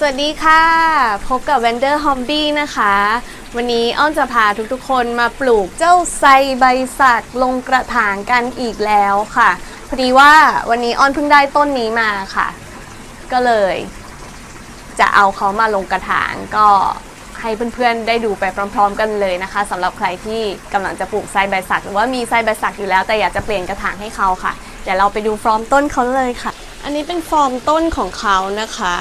สวัสดีค่ะ พบกับ Wonder Hobby นะคะ วันนี้อ้อนจะพาทุกๆ คนมาปลูกเจ้าไซใบสักลงกระถางกันอีกแล้วค่ะ พอดีว่าวันนี้อ้อนเพิ่งได้ต้นนี้มาค่ะ ก็เลย จะเอาเขามาลงกระถางก็ให้เพื่อนๆ ได้ดูไปพร้อม ๆ กันเลยนะคะสำหรับใครที่กำลังจะปลูกไซใบสักหรือว่ามีไซใบสักอยู่แล้วแต่อยากจะเปลี่ยนกระถางให้เขาค่ะเดี๋ยวเราไปดูฟอร์มต้นเขาเลยค่ะ อันนี้เป็นฟอร์มต้นของเขานะคะ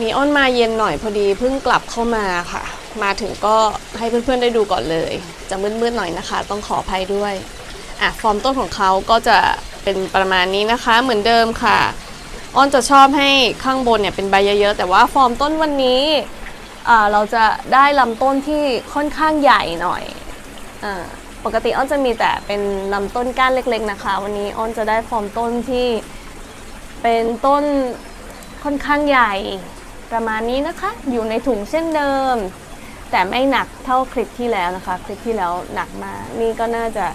มีอ้นมาเย็นหน่อยพอดีเพิ่งกลับเข้ามาค่ะ มาถึงก็ให้เพื่อนๆได้ดูก่อนเลย จะมืดๆหน่อยนะคะ ต้องขออภัยด้วยอะฟอร์มต้นของเขาก็จะเป็นประมาณนี้นะคะ เหมือนเดิมค่ะอ้อนจะชอบให้ข้างบนเนี่ยเป็นใบเยอะๆ แต่ว่าฟอร์มต้นวันนี้อ่าเราจะได้ลำต้นที่ค่อนข้างใหญ่หน่อยอาปกติอ้อนจะมีแต่เป็นลำต้นก้านเล็กๆนะคะ วันนี้อ้อนจะได้ฟอร์มต้นที่เป็นต้นค่อนข้างใหญ่ ประมาณนี้นะคะ อยู่ในถุงเช่นเดิม แต่ไม่หนักเท่าคลิปที่แล้วนะคะ คลิปที่แล้วหนักมาก นี่ก็น่าจะ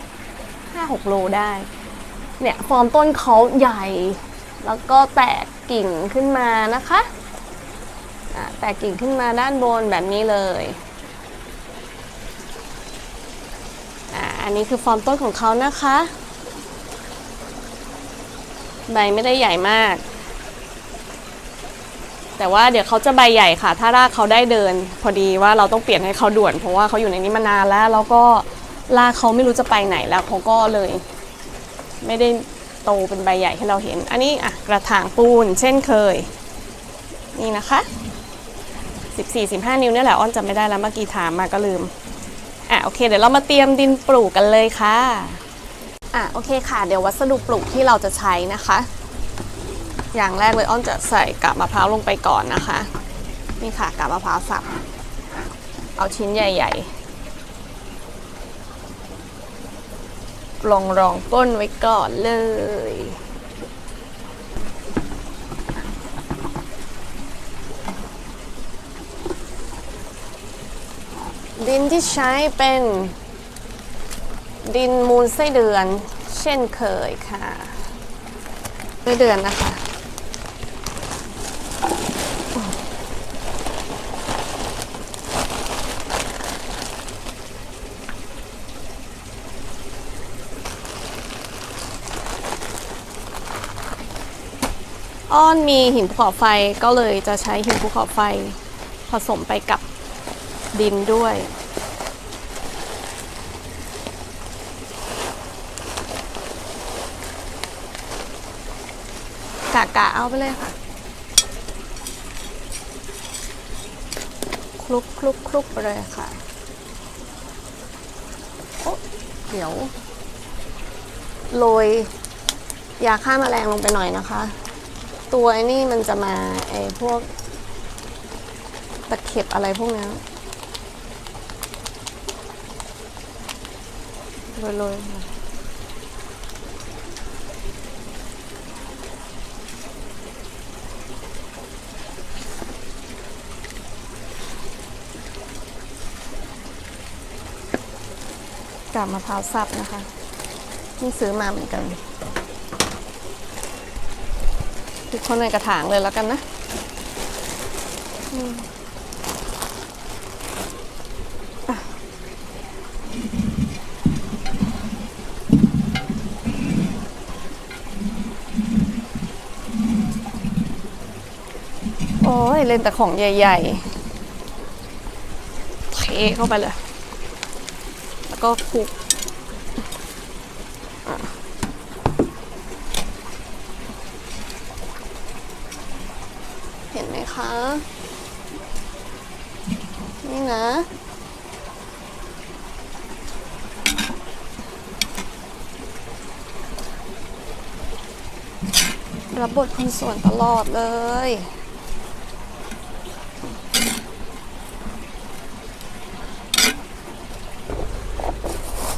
5-6 โลได้ เนี่ยฟอร์มต้นเขาใหญ่ แล้วก็แตกกิ่งขึ้นมานะคะะแตกกิ่งขึ้นมาด้านบนแบบนี้เลยอะอันนี้คือฟอร์มต้นของเขานะคะ ใบไม่ได้ใหญ่มาก แต่ว่าเดี๋ยวเขาจะใบใหญ่ค่ะ ถ้ารากเขาได้เดิน พอดีว่าเราต้องเปลี่ยนให้เขาด่วน เพราะว่าเขาอยู่ในนี้มานานแล้ว แล้วก็รากเขาไม่รู้จะไปไหนแล้วเขาก็เลย ไม่ได้โตเป็นใบใหญ่ให้เราเห็น อันนี้อะกระถางปูน เช่นเคย นี่นะคะ 14-15 นิ้วเนี่ยแหละอ้อนจำไม่ได้แล้วเมื่อกี้ถามมาก็ลืมอะโอเค เดี๋ยวเรามาเตรียมดินปลูกกันเลยค่ะอะโอเคค่ะ เดี๋ยววัสดุปลูกที่เราจะใช้นะคะ อย่างแรกเลยอ้อนจะใส่กาบมะพร้าวลงไปก่อนนะคะ นี่ค่ะกาบมะพร้าวสับ เอาชิ้นใหญ่ ๆ ลองรองก้นไว้ก่อนเลยดินที่ใช้เป็นดินมูลไส้เดือน เช่นเคยค่ะไส้เดือนนะคะ อ้อนมีหินภูเขาไฟก็เลยจะใช้หินภูเขาไฟผสมไปกับดินด้วย กะกะเอาไปเลยค่ะ คลุกคลุกคลุกไปเลยค่ะ โอ๊ะเดี๋ยว โรยยาฆ่าแมลงลงไปหน่อยนะคะ ตัวไอ้นี่มันจะมาไอ้พวกตะเข็บอะไรพวกนี้โรยๆค่ะกาบมะพร้าวสับนะคะ นี่ซื้อมาเหมือนกัน ทุกคนในกระถางเลยแล้วกันนะอืมอะโอ้ยเล่นแต่ของใหญ่ๆเทเข้าไปเลย แล้วก็คลุก นะคะ นี่นะรับบทคนส่วนตลอดเลย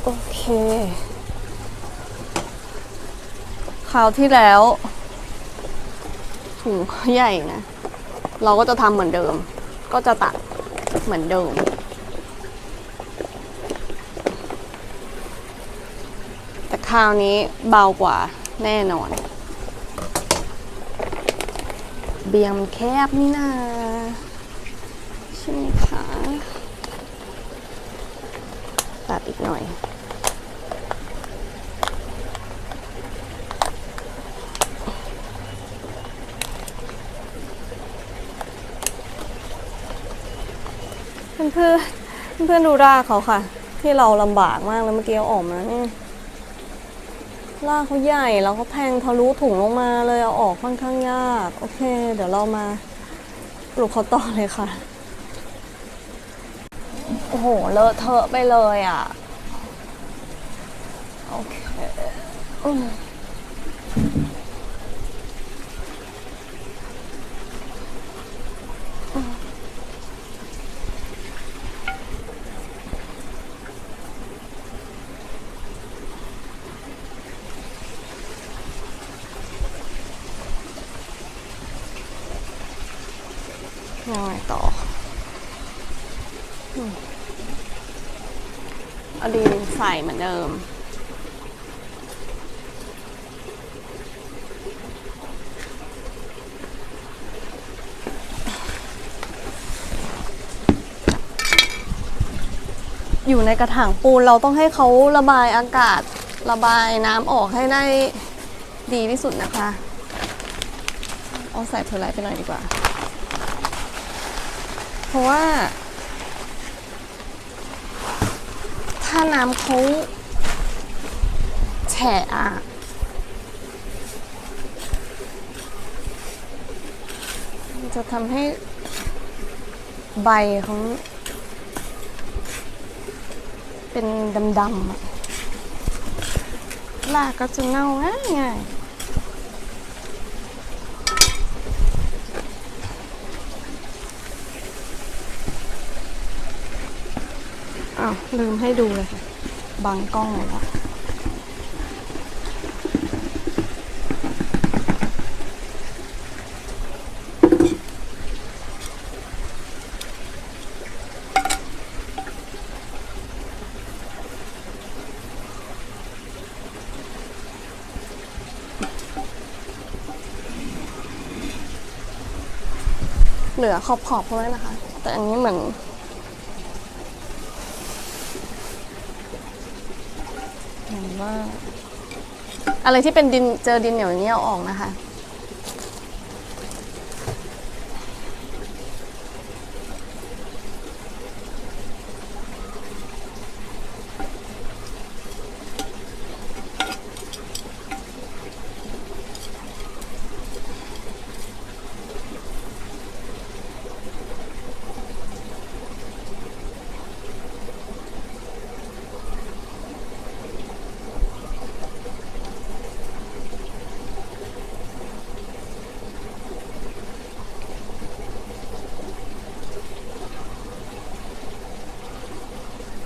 โอเคคราวที่แล้วถุงเขาใหญ่นะ เราก็จะทำเหมือนเดิม ก็จะตัดเหมือนเดิม แต่คราวนี้เบากว่าแน่นอน เบียงมันแคบนี่นาใช่ไหมคะ ตัดอีกหน่อย เพื่อนเพื่อนดูรากเขาค่ะ ที่เราลำบากมากแล้วเมื่อกี้เอาออกมาเนี่ยรากเขาใหญ่แล้วเขาแทงทะลุถุงลงมาเลยเอาออกค่อนข้างยาก โอเค เดี๋ยวเรามาปลูกเขาต่อเลยค่ะ โอ้โห เลอะเทอะไปเลยอะ โอเคอืมยังไงต่ออืม เอาดินใส่เหมือนเดิม อยู่ในกระถางปูนเราต้องให้เขาระบายอากาศระบายน้ำออกให้ได้ดีที่สุดนะคะ เอาใส่เพลไลท์ไปหน่อยดีกว่า เพราะว่า ถ้า น้ำเขาแฉะอะจะทำให้ใบของ เป็นดำๆลากก็จะเน่าง่ายง่าย อ้าวลืมให้ดูเลยค่ะ บังกล้องเลยละเหลือขอบๆเขาไว้นะคะ แต่อันนี้เหมือน็นว่า อะไรที่เป็นดินเจอดินเหนียวอย่างนี้เอาออกนะคะ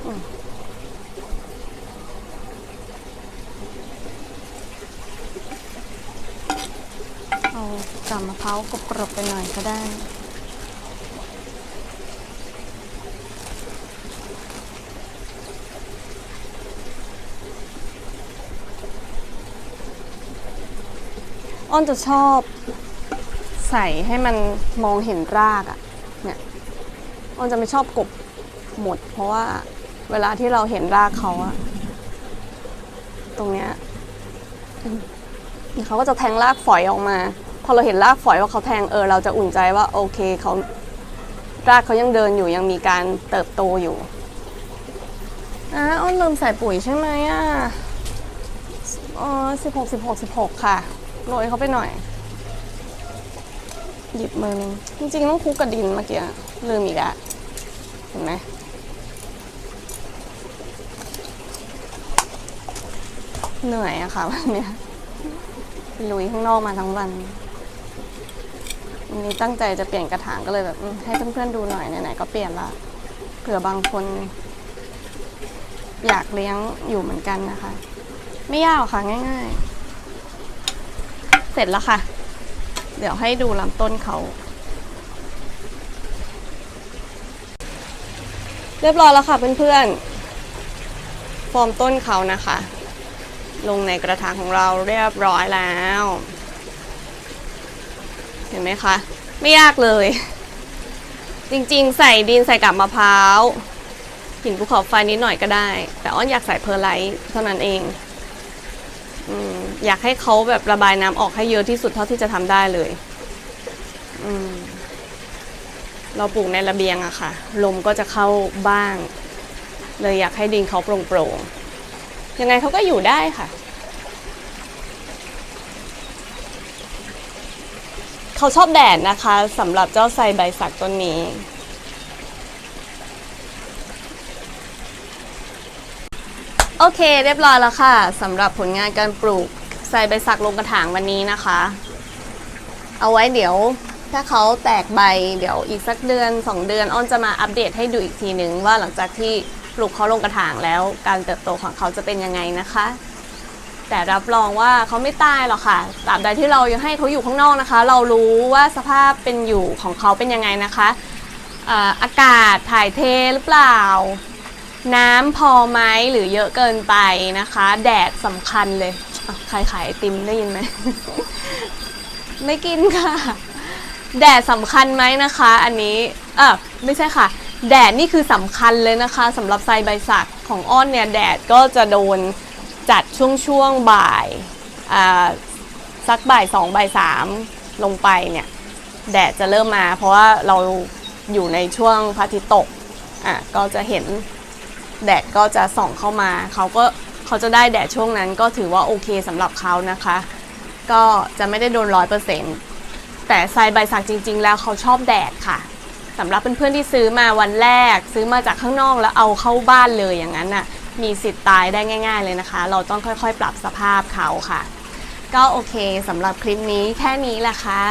เอากำมะพร้าวกรอบๆไปหน่อยก็ได้อ้อนจะชอบใส่ให้มันมองเห็นรากอะเนี่ย อ้อนจะไม่ชอบกบหมดเพราะว่า เวลาที่เราเห็นรากเขาอะตรงเนี้ยเขาก็จะแทงรากฝอยออกมา พอเราเห็นรากฝอยว่าเขาแทงเออ เราจะอุ่นใจว่าโอเคเขารากเขายังเดินอยู่ยังมีการเติบโตอยู่อะอ้นลืมใส่ปุ๋ยใช่ไหมอะอ๋อสิบหกสิบหกสิบหกค่ะโรยเขาไปหน่อย หยิบมือนึงจริงๆต้องคุกกับดินเมื่อกี้ลืมอีกแล้วเห็นไหม เหนื่อยอะค่ะวันนี้ลุยข้างนอกมาทั้งวันวันนี้ตั้งใจจะเปลี่ยนกระถางก็เลยแบบให้เพื่อนๆดูหน่อยไหนๆก็เปลี่ยนละเผื่อบางคน อยากเลี้ยงอยู่เหมือนกันนะคะ ไม่ยากหรอกค่ะง่าย ๆ เสร็จแล้วค่ะ เดี๋ยวให้ดูลำต้นเขา เรียบร้อยแล้วค่ะเพื่อนๆฟอร์มต้นเขานะคะ ลงในกระถางของเราเรียบร้อยแล้ว เห็นไหมคะ ไม่ยากเลย จริงๆ ใส่ดินใส่กับมะพร้าวหินภูเขาไฟนิดหน่อยก็ได้ แต่อ้อนอยากใส่เพอร์ไลท์เท่านั้นเองอมอยากให้เขาแบบระบายน้ำออกให้เยอะที่สุดเท่าที่จะทำได้เลยอมเราปลูกในระเบียงอะค่ะ ลมก็จะเข้าบ้าง เลยอยากให้ดินเขาโปร่งๆ ยังไงเขาก็อยู่ได้ค่ะ เขาชอบแดดนะคะสำหรับเจ้าไซใบสักต้นนี้ โอเคเรียบร้อยแล้วค่ะสำหรับผลงานการปลูกไซใบสักลงกระถางวันนี้นะคะ เอาไว้เดี๋ยวถ้าเขาแตกใบเดี๋ยวอีกสักเดือน 2 เดือนอ้อนจะมาอัปเดตให้ดูอีกทีหนึ่งว่าหลังจากที่ ปลูกเขาลงกระถางแล้ว การเติบโตของเขาจะเป็นยังไงนะคะ แต่รับรองว่าเขาไม่ตายหรอกค่ะตราบใดที่เรายังให้เขาอยู่ข้างนอกนะคะ เรารู้ว่าสภาพเป็นอยู่ของเขาเป็นยังไงนะคะอากาศถ่ายเทหรือเปล่า น้ำพอไหมหรือเยอะเกินไปนะคะ แดดสำคัญเลยใครขายไอติมได้ยินไหม ไม่กินค่ะ แดดสำคัญไหมนะคะ อันนี้ เออไม่ใช่ค่ะ แดดนี่คือสำคัญเลยนะคะสำหรับไซใบสักของอ้อนเนี่ยแดดก็จะโดนจัดช่วงช่วงๆบ่ายสักบ่ายสองบ่ายสามลงไปเนี่ยแดดจะเริ่มมา เพราะว่าเราอยู่ในช่วงพระอาทิตย์ตกอะก็จะเห็นแดดก็จะส่องเข้ามาเขาก็เขาจะได้แดดช่วงนั้นก็ถือว่าโอเคสำหรับเขานะคะ ก็จะไม่ได้โดนร้อยเปอร์เซ็นต์แต่ทรายใบสักจริง ๆ แล้วเขาชอบแดดค่ะ สำหรับเพื่อนๆที่ซื้อมาวันแรก ซื้อมาจากข้างนอกแล้วเอาเข้าบ้านเลยอย่างนั้นน่ะมีสิทธิ์ตายได้ง่าย ๆ เลยนะคะ เราต้องค่อยๆ ปรับสภาพเขาค่ะ ก็โอเคสำหรับคลิปนี้แค่นี้แหละค่ะ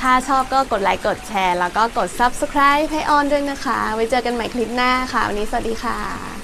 ถ้าชอบก็กดไลค์กดแชร์ แล้วก็กด subscribe ให้ออนด้วยนะคะ ไว้เจอกันใหม่คลิปหน้าค่ะ วันนี้สวัสดีค่ะ